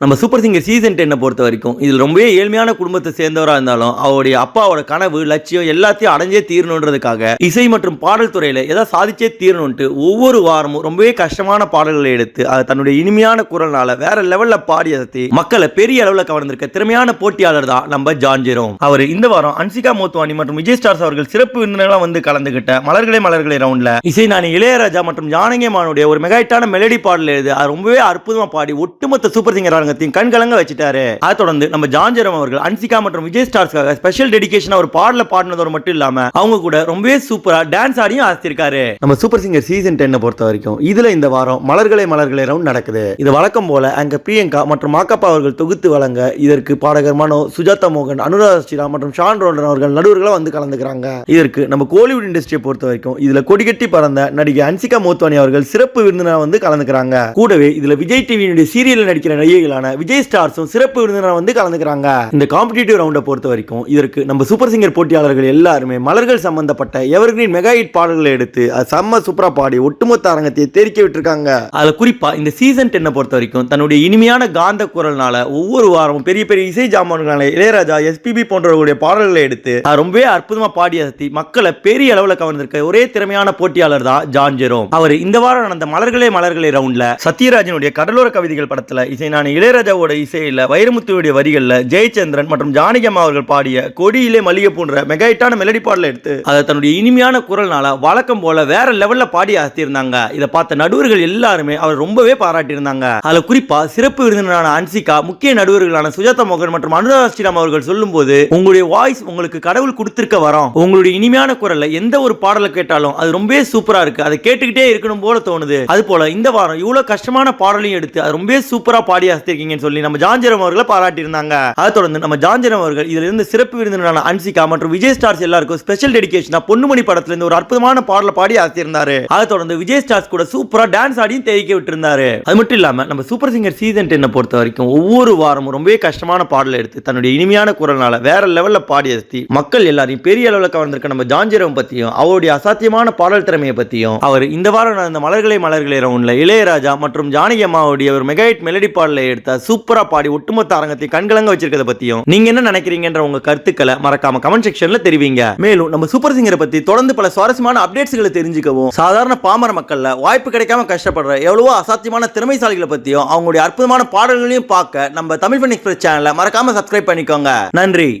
நம்ம super singer season டென்னை பொறுத்த வரைக்கும் இதில் ரொம்பவே ஏழ்மையான குடும்பத்தை சேர்ந்தவராக இருந்தாலும் அவருடைய அப்பாவோட கனவு லட்சியம் எல்லாத்தையும் அடைஞ்சே தீரணுன்றதுக்காக இசை மற்றும் பாடல் துறையில் ஏதாவது சாதிச்சே தீரணும்ட்டு ஒவ்வொரு வாரமும் ரொம்பவே கஷ்டமான பாடல்களை எடுத்து அது தன்னுடைய இனிமையான குரல்னால வேற லெவலில் பாடி அசத்தி மக்களை பெரிய அளவில் கவர்ந்திருக்க திறமையான போட்டியாளர் தான் நம்ம ஜான் ஜெரோம். அவர் இந்த வாரம் அன்சிகா மோத்வானி மற்றும் விஜய் ஸ்டார்ஸ் அவர்கள் சிறப்பு விருந்தினர்களாக வந்து கலந்துகிட்ட மலர்களே மலர்களே ரவுண்ட்ல இசை நாணி இளையராஜா மற்றும் ஜானகியமானுடைய ஒரு மெகாயிட்டான மெலடி பாடல் எழுது அது ரொம்பவே அற்புதமா பாடி ஒட்டுமொத்த சூப்பர் சிங்கர் அரங்கத்தையும் கண்கலங்க வச்சுட்டாரு. அதை தொடர்ந்து நம்ம ஜான்ஜரம் அவர்கள் அன்சிகா மற்றும் விஜய் ஸ்டார்ஸ்க்காக ஸ்பெஷல் டெடிகேஷன் அவர் பாடல பாடினதோடு மட்டும் இல்லாம அவங்க கூட ரொம்பவே சூப்பரா டான்ஸ் ஆடியும் ஆசித்திருக்காரு. நம்ம சூப்பர் சிங்கர் சீசன் டென்னை பொறுத்த வரைக்கும் இதுல இந்த வாரம் மலர்களே மலர்களே ரவுண்ட் நடக்குது. இது வழக்கம் போல அங்க பிரியங்கா மற்றும் மாக்கப்பா அவர்கள் தொகுத்து வழங்க இதற்கு பாடகர் மனோ சுஜாதா மோகன் அனுராதா ஸ்ரீராம் மற்றும் ஷான் ரோல்டன் அவர்கள் நடுவர்களாக வந்து கலந்துக்கிறாங்க. இதற்கு நம்ம கோலிவுட் இண்டஸ்ட்ரியை பொறுத்த வரைக்கும் இதுல கொடிகட்டி பறந்த நடிகை அன்சிகா மோத்வானி அவர்கள் சிறப்பு விருந்தினர் வந்து கலந்துக்கிறாங்க. கூடவே இதுல விஜய் டிவியினுடைய சீரியல் நடிக்கிற நடிகைகளான விஜய் ஸ்டார்ஸும் சிறப்பு விருந்தினராக வந்து கலந்துக்கிறாங்க. இந்த காம்படிட்டிவ் ரவுண்டை பொறுத்த வரைக்கும் இதற்கு நம்ம சூப்பர் சிங்கர் போட்டியாளர்கள் எல்லாருமே மலர்கள் சம்பந்தப்பட்ட எவர்கிரீன் மெகா ஹிட் பாடல்களை எடுத்து அது செம்ம சூப்பரா பாடி ஒட்டுமொத்த அரங்கத்தை தெரிக்க விட்டுருக்காங்க. அதுல குறிப்பா இந்த சீசன் டென்னை பொறுத்த வரைக்கும் தன்னுடைய இனிமையான காந்த குரல்னால ஒவ்வொரு வாரமும் பெரிய பெரிய இசை ஜாமான்களான இளையராஜா எஸ்பிபி போன்றவர்களுடைய பாடல்களை எடுத்து அது ரொம்பவே அற்புதமா பாடி அசத்தி மக்களை பெரிய அளவில் கவர்ந்திருக்க ஒரே திறமையான போட்டியாளர் தான் ஜான் ஜெரோம். அவர் இந்த வாரம் நடந்த மலர்களே மலர்களே ரவுண்ட்ல சத்யராஜனுடைய கடலோர கவிதைகள் படத்துல இசை நான் இளையராஜாவோட இசையில வைரமுத்துவோடைய வரிகளில் ஜெயச்சந்திரன் மற்றும் ஜானகியம்மா அவர்கள் பாடிய கொடியிலே மல்லிகை போன்ற மெகாயிட்டான மெலடி பாடலை எடுத்து அதை தன்னுடைய இனிமையான குரல்னால வழக்கம் போல வேற லெவல்ல பாடி அசத்தியிருந்தாங்க இதை பார்த்த நடுவர்கள் எல்லாருமே அவர் ரொம்பவே பாராட்டியிருந்தாங்க. அதுல குறிப்பா சிறப்பு விருந்தினரான அன்சிகா முக்கிய நடுவர்களான சுஜாதா மோகன் மற்றும் அனுராதா ஸ்ரீராம் அவர்கள் சொல்லும்போது உங்களுடைய வாய்ஸ் உங்களுக்கு கடவுள் கொடுத்திருக்க வரோம். உங்களுடைய இனிமையான குரல்ல எந்த ஒரு பாடலை கேட்டாலும் அது ரொம்பவே சூப்பரா இருக்கு. அதை கேட்டுக்கிட்டே இருக்கணும் போல தோணுது. அது போல இந்த வாரம் இவ்வளவு கஷ்டமான பாடலையும் எடுத்து அது ரொம்பவே சூப்பரா பாடி அசத்திருக்கீங்கன்னு சொல்லி நம்ம ஜான்ஜரம் அவர்களை பாராட்டியிருந்தாங்க. அதை தொடர்ந்து நம்ம ஜான்ஜரம் அவர்கள் இதுல இருந்து சிறப்பு விருந்தினரான அன்சிகா மற்றும் விஜய் ஸ்டார்ஸ் எல்லாருக்கும் ஸ்பெஷல் டெடிகேஷனா பொன்னுமணி படத்துல இருந்து ஒரு அற்புதமான பாடல பாடி ஆசியிருந்தாரு அதை தொடர்ந்து விஜய் ஸ்டார்ஸ் கூட சூப்பரா டான்ஸ் ஆடியும் தெரிவிக்க விட்டுருந்தாரு. அது மட்டும் இல்லாம நம்ம சூப்பர் சிங்கர் சீசன் டென்னை பொறுத்த வரைக்கும் ஒவ்வொரு வாரமும் ரொம்பவே கஷ்டமான பாடலை எடுத்து தன்னுடைய இனிமையான குரல்னால வேற லெவல்ல பாடி அசத்தி மக்கள் எல்லாரையும் பெரிய அளவுல கவர்ந்திருக்க நம்ம ஜாஞ்சிரம் பத்தியும் அவருடைய அசாத்தியமான பாடல் திறமையை பத்தியும் அவர் இந்த வாரம் நடந்த மலர்களை மலர்களை ரவுண்ட்ல இளையராஜா மற்றும் ஜானகி அம்மாவுடைய ஒரு மெகாஹிட் மெலடி பாடலை எடுத்து சூப்பரா பாடி ஒட்டுமொத்த அரங்கத்தை கண்கலங்க வச்சிருக்கிறத பத்தியும் நீங்க என்ன நினைக்கிறீங்கன்ற உங்க கருத்துக்களை மறக்காம கமெண்ட் செக்ஷன்ல தெரிவிங்க. மேலும் நம்ம சூப்பர் சிங்கரை பத்தி தொடர்ந்து பல சுவாரஸ்யமான அப்டேட்ஸ்களை தெரிஞ்சுக்கவும். சாதாரண பாமர மக்கள்ல வாய்ப்பு கிடைக்காம கஷ்டப்படுற எவ்வளவோ அசாத்தியமான திறமைசாலிகளை பத்தியும் அவங்களுடைய அற்புதமான பாடல்களையும் பார்க்க நம்ம தமிழ் ஃபன் எக்ஸ்பிரஸ் சேனலை மறக்காம சப்ஸ்கிரைப் பண்ணிக்கோங்க. நன்றி.